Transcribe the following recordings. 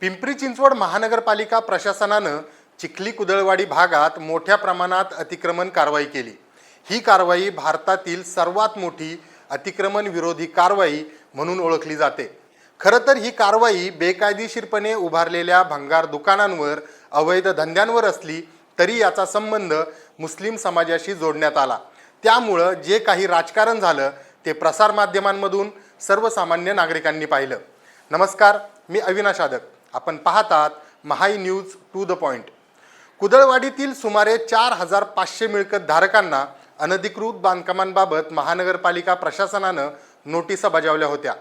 पिंपरी चिंचवड महानगरपालिका प्रशासनानं चिखली कुदळवाडी भागात मोठ्या प्रमाणात अतिक्रमण कारवाई केली. ही कारवाई भारतातील सर्वात मोठी अतिक्रमण विरोधी कारवाई म्हणून ओळखली जाते. खरं तर ही कारवाई बेकायदेशीरपणे उभारलेल्या भंगार दुकानांवर अवैध धंद्यांवर असली तरी याचा संबंध मुस्लिम समाजाशी जोडण्यात आला. त्यामुळं जे काही राजकारण झालं ते प्रसारमाध्यमांमधून सर्वसामान्य नागरिकांनी पाहिलं. नमस्कार मी अविनाश आदक. आपण पाहतात Mahai news to the point. कुदळवाडीतील सुमारे चार हजार पाचशे मिळकत धारकांना अनधिकृत बांधकामांबाबत महानगरपालिका प्रशासनानं नोटिसा बजावल्या होत्या.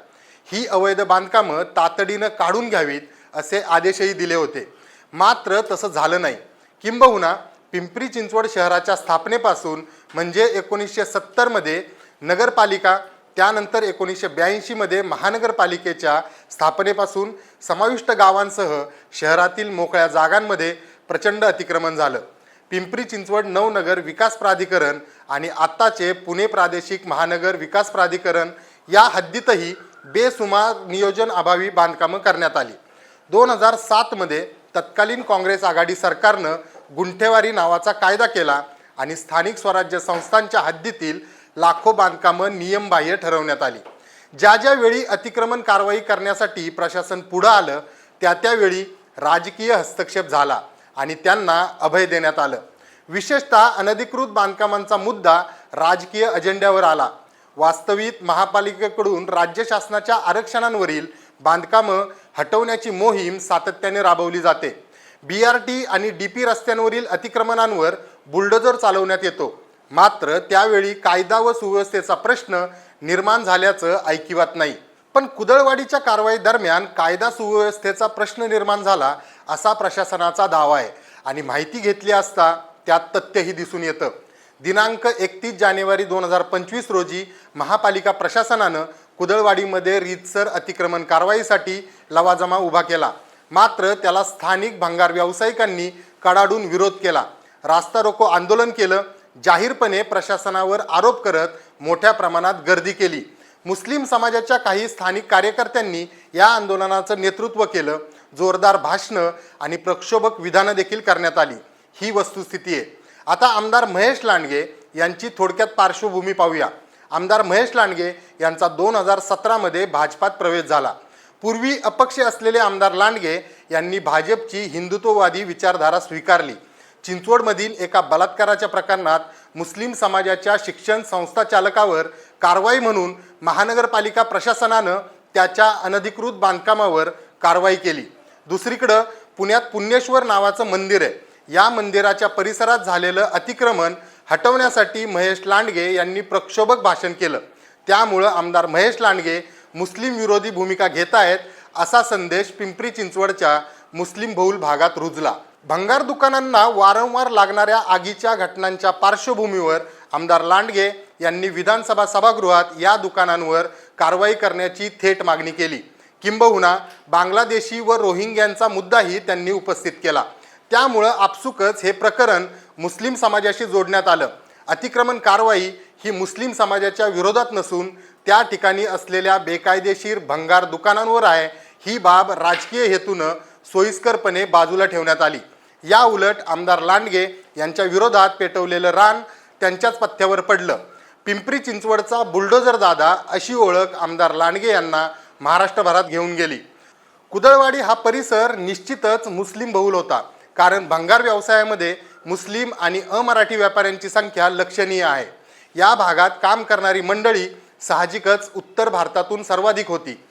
ही अवैध बांधकामं तातडीनं काढून घ्यावीत असे आदेशही दिले होते. मात्र तसं झालं नाही. किंबहुना पिंपरी चिंचवड शहराच्या स्थापनेपासून म्हणजे एकोणीसशे सत्तरमध्ये नगरपालिका त्यानंतर एकोणीसशे ब्याऐंशीमध्ये महानगरपालिकेच्या स्थापनेपासून समाविष्ट गावांसह शहरातील मोकळ्या जागांमध्ये प्रचंड अतिक्रमण झालं. पिंपरी चिंचवड नवनगर विकास प्राधिकरण आणि आत्ताचे पुणे प्रादेशिक महानगर विकास प्राधिकरण या हद्दीतही बेसुमार नियोजन अभावी बांधकामं करण्यात आली. दोन हजार सातमध्ये तत्कालीन काँग्रेस आघाडी सरकारनं गुंठेवारी नावाचा कायदा केला आणि स्थानिक स्वराज्य संस्थांच्या हद्दीतील लाखो बांधकामं नियमबाह्य ठरवण्यात आली. ज्या ज्या वेळी अतिक्रमण कारवाई करण्यासाठी प्रशासन पुढं आलं त्या त्यावेळी राजकीय हस्तक्षेप झाला आणि त्यांना अभय देण्यात आलं. विशेषतः अनधिकृत बांधकामांचा मुद्दा राजकीय अजेंड्यावर आला. वास्तविक महापालिकेकडून राज्य शासनाच्या आरक्षणांवरील बांधकामं हटवण्याची मोहीम सातत्याने राबवली जाते. बी आर टी आणि डी पी रस्त्यांवरील अतिक्रमणांवर बुलडोजर चालवण्यात येतो. मात्र त्यावेळी कायदा व सुव्यवस्थेचा प्रश्न निर्माण झाल्याचं ऐकिवात नाही. पण कुदळवाडीच्या कारवाई दरम्यान कायदा सुव्यवस्थेचा प्रश्न निर्माण झाला असा प्रशासनाचा दावा आहे. आणि माहिती घेतली असता त्यात तथ्यही दिसून येतं. दिनांक एकतीस जानेवारी दोन हजार पंचवीस रोजी महापालिका प्रशासनानं कुदळवाडीमध्ये रीतसर अतिक्रमण कारवाईसाठी लवाजमा उभा केला. मात्र त्याला स्थानिक भंगार व्यावसायिकांनी कडाडून विरोध केला. रास्ता रोको आंदोलन केलं. जाहीरपणे प्रशासनावर आरोप करत मोठ्या प्रमाणात गर्दी केली. मुस्लिम समाजाच्या काही स्थानिक कार्यकर्त्यांनी या आंदोलनाचं नेतृत्व केलं जोरदार भाषणं आणि प्रक्षोभक विधानं देखील करण्यात आली. ही वस्तुस्थिती आहे. आता आमदार महेश लांडगे यांची थोडक्यात पार्श्वभूमी पाहूया. आमदार महेश लांडगे यांचा दोन हजार सतरामध्ये भाजपात प्रवेश झाला. पूर्वी अपक्ष असलेले आमदार लांडगे यांनी भाजपची हिंदुत्ववादी विचारधारा स्वीकारली. चिंचवडमधील एका बलात्काराच्या प्रकरणात मुस्लिम समाजाच्या शिक्षण संस्था चालकावर कारवाई म्हणून महानगरपालिका प्रशासनानं त्याच्या अनधिकृत बांधकामावर कारवाई केली. दुसरीकडं पुण्यात पुण्येश्वर नावाचं मंदिर आहे. या मंदिराच्या परिसरात झालेलं अतिक्रमण हटवण्यासाठी महेश लांडगे यांनी प्रक्षोभक भाषण केलं. त्यामुळं आमदार महेश लांडगे मुस्लिम विरोधी भूमिका घेत आहेत असा संदेश पिंपरी चिंचवडच्या मुस्लिम बहुल भागात रुजला. भंगार दुकानांना वारंवार लागणाऱ्या आगीच्या घटनांच्या पार्श्वभूमीवर आमदार लांडगे यांनी विधानसभा सभागृहात या दुकानांवर कारवाई करण्याची थेट मागणी केली. किंबहुना बांगलादेशी व रोहिंग्यांचा मुद्दाही त्यांनी उपस्थित केला. त्यामुळं आपसुकच हे प्रकरण मुस्लिम समाजाशी जोडण्यात आलं. अतिक्रमण कारवाई ही मुस्लिम समाजाच्या विरोधात नसून त्या ठिकाणी असलेल्या बेकायदेशीर भंगार दुकानांवर आहे. ही बाब राजकीय हेतूनं सोयीस्करपणे बाजूला ठेवण्यात आली. या उलट आमदार लांडगे यांच्या विरोधात पेटवलेलं रान त्यांच्याच पथ्यावर पडलं. पिंपरी चिंचवडचा बुलडोजर दादा अशी ओळख आमदार लांडगे यांना महाराष्ट्रभरात घेऊन गेली. कुदळवाडी हा परिसर निश्चितच मुस्लिम बहुल होता. कारण भंगार व्यवसायामध्ये मुस्लिम आणि अमराठी व्यापाऱ्यांची संख्या लक्षणीय आहे. या भागात काम करणारी मंडळी साहजिकच उत्तर भारतातून सर्वाधिक होती.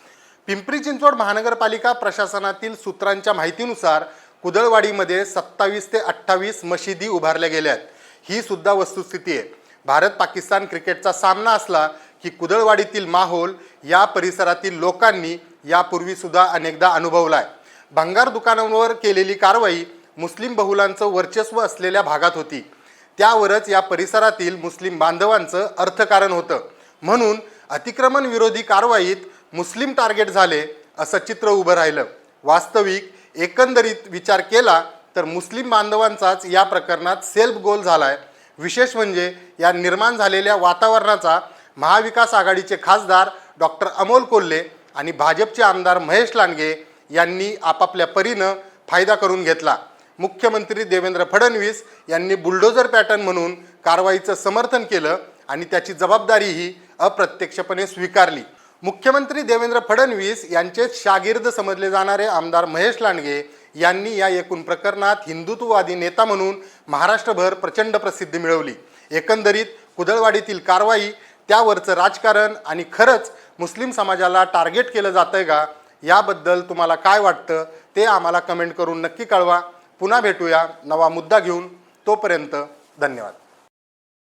पिंपरी चिंचवड महानगरपालिका प्रशासनातील सूत्रांच्या माहितीनुसार कुदळवाडीमध्ये सत्तावीस ते अठ्ठावीस मशिदी उभारल्या गेल्या आहेत. ही सुद्धा वस्तुस्थिती आहे. भारत पाकिस्तान क्रिकेटचा सामना असला की कुदळवाडीतील माहोल या परिसरातील लोकांनी यापूर्वी सुद्धा अनेकदा अनुभवला आहे भंगार दुकानांवर केलेली कारवाई मुस्लिम बहुलांचं वर्चस्व असलेल्या भागात होती. त्यावरच या परिसरातील मुस्लिम बांधवांचं अर्थकारण होतं. म्हणून अतिक्रमण विरोधी कारवाईत मुस्लिम टार्गेट झाले असं चित्र उभं राहिलं. वास्तविक एकंदरीत विचार केला तर मुस्लिम बांधवांचाच या प्रकरणात सेल्फ गोल झाला आहे विशेष म्हणजे या निर्माण झालेल्या वातावरणाचा महाविकास आघाडीचे खासदार डॉक्टर अमोल कोल्हे आणि भाजपचे आमदार महेश लांडगे यांनी आपापल्या परीनं फायदा करून घेतला. मुख्यमंत्री देवेंद्र फडणवीस यांनी बुलडोजर पॅटर्न म्हणून कारवाईचं समर्थन केलं आणि त्याची जबाबदारीही अप्रत्यक्षपणे स्वीकारली. मुख्यमंत्री देवेंद्र फडणवीस यांचे शागिर्द समजले जाणारे आमदार महेश लांडगे यांनी या एकूण प्रकरणात हिंदुत्ववादी नेता म्हणून महाराष्ट्रभर प्रचंड प्रसिद्धी मिळवली. एकंदरीत कुदळवाडीतील कारवाई त्यावरचं राजकारण आणि खरंच मुस्लिम समाजाला टार्गेट केलं जातंय का? याबद्दल तुम्हाला काय वाटतं? ते आम्हाला कमेंट करून नक्की कळवा. पुन्हा भेटूया नवा मुद्दा घेऊन. तोपर्यंत धन्यवाद.